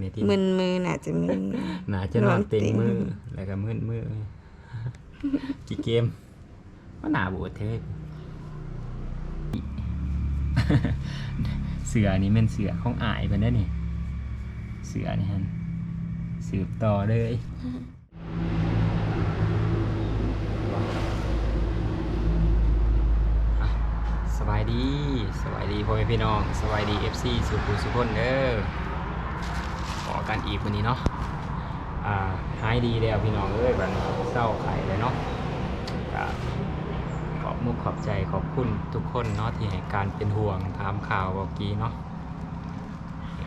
ในที่มึนมือน่าจะมึนมือหนาจะนอนเต็งนอนเต็งมือแล้วก็มืดมือกี่เกมว่าหนาบวชเทพเสือนี่เป็นเสือของอายเป็นได้นี่ เสือนี่ฮะสืบต่อเลยอะสบายดีสบายดีพ่อแม่พี่น้องสบายดี FC สุขุมสุขคนเด้อขอ กันอีกวันนี้เนาะอ่าหายดีแล้วพี่น้องเอ้ยบันเศร้าไข่เลยเนาะขอบมุกขอบใจขอบคุณทุกคนเนาะที่ให้การเป็นห่วงถามข่าวเมื่อกี้เนาะ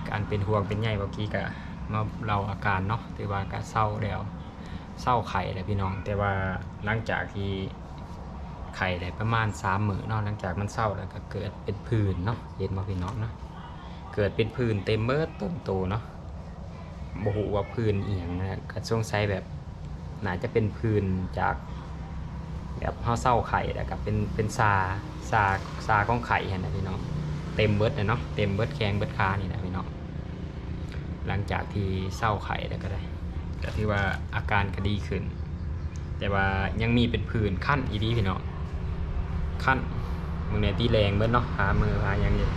การเป็นห่วงเป็นใหญ่เมื่อกี้ก็มาเราอาการเนาะถือว่าก็เศร้าแล้วเศร้าไข่เลยพี่น้อง แต่ว่าหลังจากที่ไข่ได้ประมาณสามมือเนาะหลังจากมันเศร้าแล้วก็เกิดเป็นผื่นเนาะเห็นมาพี่น้องเนาะเกิดเป็นผื่นเต็มเบิดต้นโตเนาะ บหูว่าพื้นเอียงนะกระช่วงไซแบบน่าจะเป็นพื้นจากแบบห่อเศร้าไข่แล้วกับเป็นเป็นซาซาซาของไข่เห็นนะพี่น้องเต็มเบิดนะเนาะเต็มเบิดแข้งเบิดขานี่นะพี่น้องหลังจากที่เศร้าไข่แล้วก็ได้ก็ที่ว่าอาการก็ดีขึ้น แต่ว่ายังมีเป็นพื้นขั้นอีดีพี่น้องขั้นมึงเนี่ยที่แรงเบิดเนาะขามือขายังยู่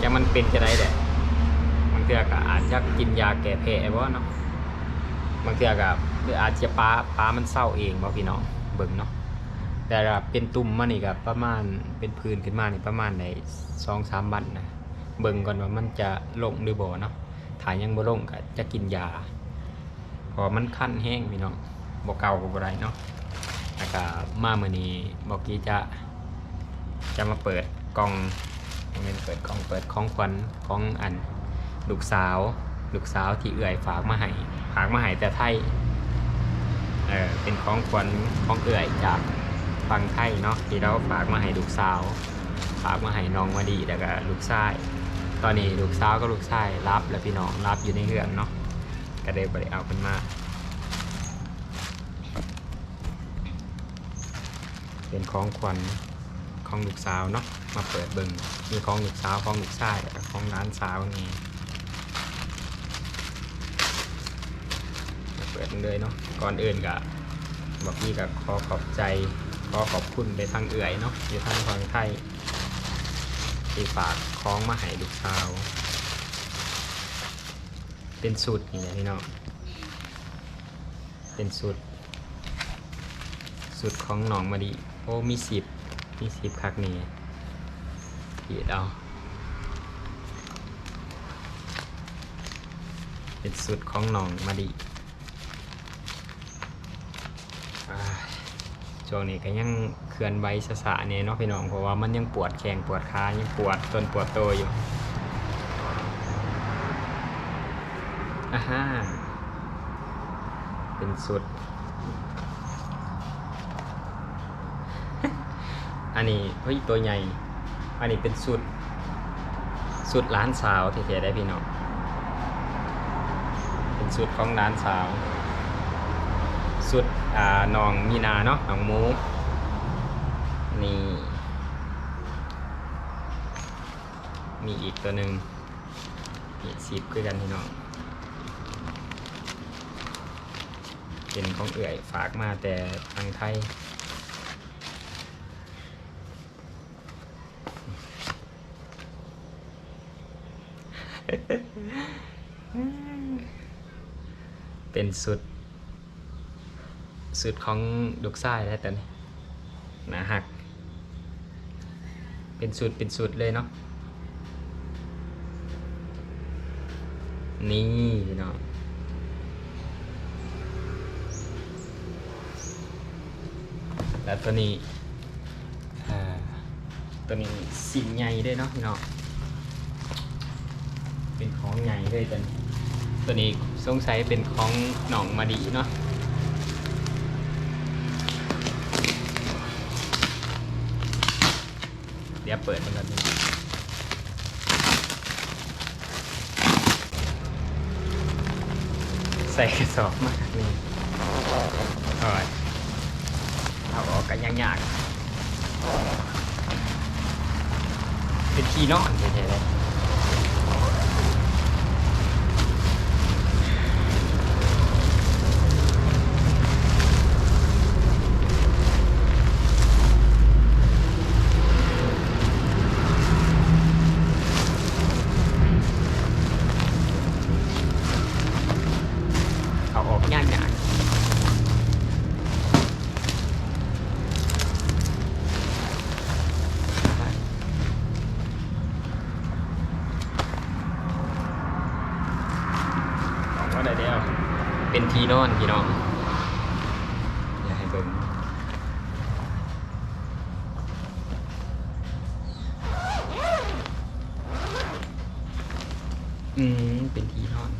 จะมันเป็นจะได้แหละ เทื่อก็อาจจะกินยาแก้แพ้บ่เนาะบางเทื่อก็หรืออาจจะปลาปลามันเศร้าเองบ่พี่น้องเบิ่งเนาะแต่ว่าเป็นตุ่มมานี่ก็ประมาณเป็นพื้นขึ้นมานี่ประมาณในสองสามวันนะเบิ่งก่อนว่ามันจะลงหรือบ่เนาะถ้ายังบ่ลงก็จะกินยาพราะมันคันแห้งพี่น้องบ่เก่าก็บ่ได้เนาะแล้วก็มามื้อนี้บอกกี้จะจะมาเปิดกล่องเป็นเปิดกล่องเปิดของขวัญของอัน ลูกสาว ลูกสาวที่เอื่อยฝากมาให้ฝากมาให้แต่ไทยเออเป็นของขวัญของเอื่อยจากฟังไทยเนาะที่เราฝากมาให้ลูกสาว ฝากมาให้น้องมาดีแล้วก็ลูกชายตอนนี้ลูกสาวก็ลูกชายรับแล้วพี่น้องรับอยู่ในเรือนเนาะก็ได้บริเอาเป็นมาเป็นของขวัญของลูกสาวเนาะมาเปิดเบิงมีของลูกสาวของลูกชายแล้วของร้านสาวนี่ เปิดเลยเนาะก่อนอื่นก็บอกพี่กับขอขอบใจ ขอขอบคุณไปทางเอื่อยเนาะอยู่ทางฝั่งไทยที่ฝากคล้องมาให้ลูกสาว เป็นสูตรนี่แหละพี่น้องเป็นสูตรสูตรของหนองมาดีโอ้มีสิบมีสิบคักนี่เหียดเอาเป็นสูตรของหนองมาดี อ่า ช่วงนี้ก็ยังเคลื่อนไหวสะสะเนี่ยเนาะพี่น้องเพราะว่ามันยังปวดแข้งปวดขายังปวดจนปวดโตอยู่อ่าฮะเป็นสุด อันนี้เฮ้ยตัวใหญ่ อันนี้เป็นสุด สุดร้านสาวเท่ๆได้พี่น้อง เป็นสุดของร้านสาวุดอ่าน้องมีนาเนาะน้องมูนี่มีอีกตัวหนึ่งนี่สิบคือกันพี่น้องเป็นของเอื่อยฝากมาแต่ทางไทยเป็นสุด สุดของลูกไส้แล้วแต่นี่หนาหัก เป็นสุดเป็นสุดเลยเนาะนี่พี่น้องแล้วตัวนี้ตัวนี้สิ่งใหญ่ด้วยเนาะพี่น้องเป็นของใหญ่เลยตัวนี้ตัวนี้สงสัยเป็นของหนองมาดีเนาะ เดี๋ยวเปิดมันก่อนนใส่กระสอบมากนี่เอาไว้เอาออกกันยากๆเป็นขี้นอนเฉยๆเลย นที่นอนพี่น้องอย่าให้เบิ่งอืมเป็นที่นอน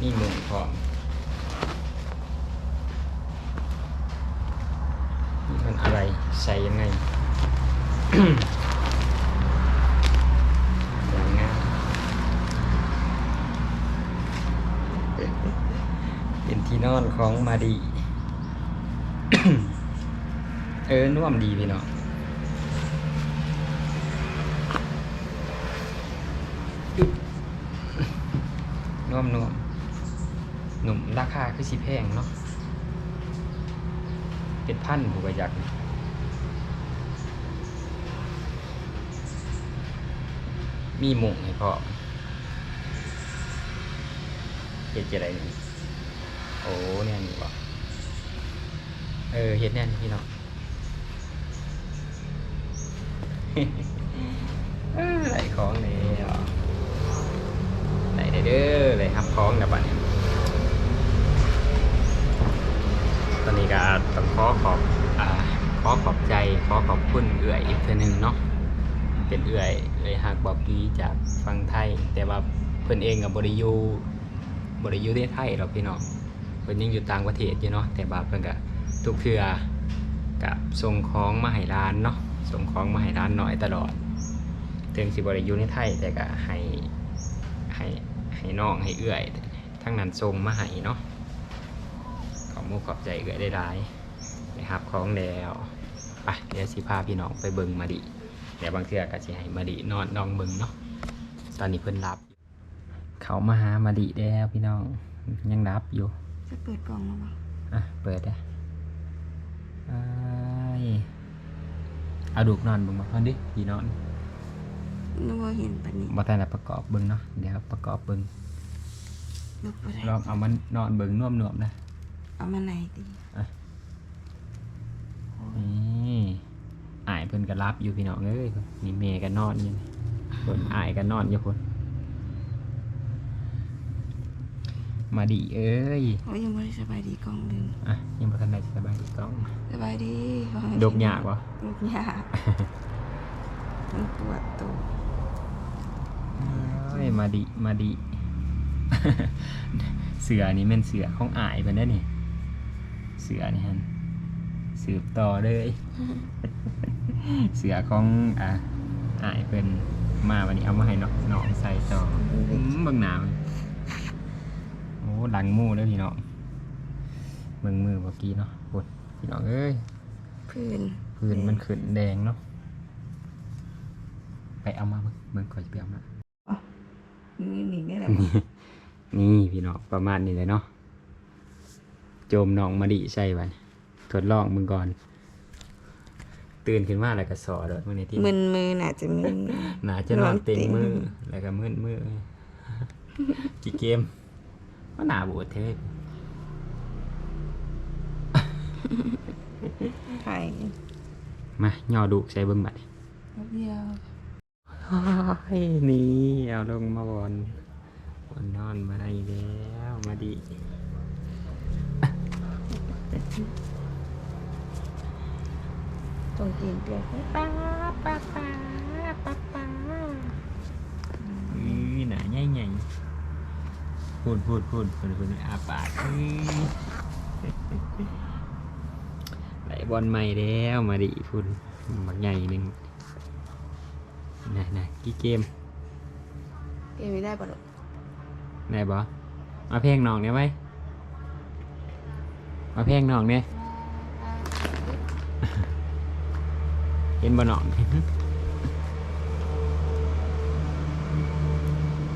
มีมุงพร้อมนี่มันอะไรใส่ยังไง สวยงามเป็นที่นอน ของมาดี เออน่วมดีพี่น้องน่วมน่วมหนุ่มราคาคือสิแพงเนาะเป็นพันผูกยักนี่มีหมุงให้พ่อเฮ็ดจะไรนี่โอ้ เออเฮ็ดแน่นพี่น้องเออไหลของเลยไหลได้เด้อเลยครับของนะบัดนี้ตอนนี้ก็ต้องขอขอบอ่าขอขอบใจขอขอบคุณเอื่อยอีกเทื่อหนึงเนาะเป็นเอื่อยเอื่อยหักบอบกี้จากฟังไทย แต่ว่าเพิ่นเองกับบริยูบริยูในไทยหรอกพี่น้องเพิ่นยังอยู่ต่างประเทศอยู่เนาะแต่บาเพิ่นก็ ทุกเทื่อกับส่งของมาให้ร้านเนาะส่งของมาให้ร้านหน่อยตลอดถึงสิบริยูในไทยแต่ก็ให้ให้ให้น้องให้เอื้อยทั้งนั้นทรงมาให้เนาะขอมูขอบใจเอื้อยได้หลายนะครับของแล้วไปเดี๋ยวสิพาพี่น้องไปเบิงมาดิเดี๋ยวบางเทื่อก็สิให้มาดินอนนองเบิงเนาะตอนนี้เพิ่นรับ เขามาหามาดิแล้วพี่น้องยังรับอยู่จะเปิดกล่องแล้วปะอะเปิดได้อ้าย เอาดูกนอนเบึงมาพอนดิพี่นอนนึกว่าเห็นปะนี่บ่ทันได้ประกอบเบิ่งเนาะเดี๋ยวประกอบเบิ่งลุกไปได้ลองเอามันนอนเบิ่งน่วมๆนะเอามาไหนดีนี่อายเพิ่นก็รับอยู่พี่น้องเอ้ยนี่เมย์ก็นอนอยู่นี่เพิ่นอายก็นอนอยู่พุ่น มาดีเอ้ยโอ้ยยังไม่ได้สบายดีกล่องหนึงอะยังบ่ทันได้สบายดีกล้องสบายดีขอให้ดกยากวะดกยากมันปวดตัวเอ้ยมาดีมาดี เสือนี่แม่นเสือของอายเพิ่นเด้อนี่ เสือนี่ฮันสืบต่อเลย เสือของอ่าอายเป็นมาวันนี้เอามาให้น้องน้องใส่ต่ออืมเบิ่งหนาวโอ้ดังหมู่เลยพี่น้องเบิ่งมือเมื่อกี้เนาะปวดพี่น้องเอ้ยพื้นพื้นมันขึ้นแดงเนาะไปเอามาเบิ่งเบิ่งก่อนจะไปเอามานี่นี่นี่แหละนี่พี่น้องประมาณนี้เลยเนาะโจมน้องมาดิใช่ไหมทดลองมึงก่อน ตื่นขึ้นมาแล้วก็สอเด้อมื่อนี้ที่มึนมือน่ะจะมึนหนาจะนอนเต็งนอนเต็งมือแล้วก็มืดมือกี่เกม ว่าหนาบวดเทพไข่มาย่อดูใส่เบิ้งบัดแป๊บเดียวเฮ้ยนี่เอาลงมาบอนบอนนอนมาได้แล้วมาดิตรงตีนเปียกป้าป้าป้าป้าป้าป้าอือหนาใหญ่ใหญ่ พูดพูดพูดพูดพูดอาปากอื้อไหลบอลใหม่แล้วมาดิพูดบักใหญ่หนึ่งไหนไหนกี่เกมเปียกไม่ได้ปะลูกได้บ่มาเพลงน้องเนี่ยไหมมาเพลงน้องเนี่ยเห็นบ่น้อง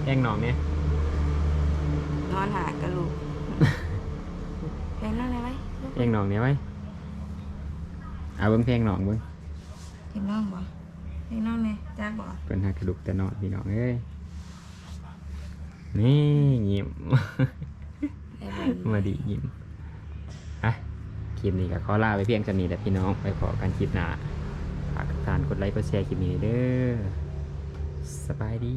เพลงน้องเนี่ย นอนหากระลูกเพลงนั่นเลยไหมเพลงน้องเนี่ยไหมเอาเบิ่งเพลงน้องเบิ่งเพลงน้องบ่เพลงน้องเนี่ยจ้าบ่เพิ่นหากระดูกแต่นอนพี่น้องเอ้ยนี่ยิ้มได้บ่มาดียิ้มอะคลิปนี้ก็ขอลาไปเพียงเท่านี้แหละพี่น้องไปพอกันคลิปหน้าฝากทุกท่านกดไลค์กดแชร์คลิปนี้เด้อสบายดี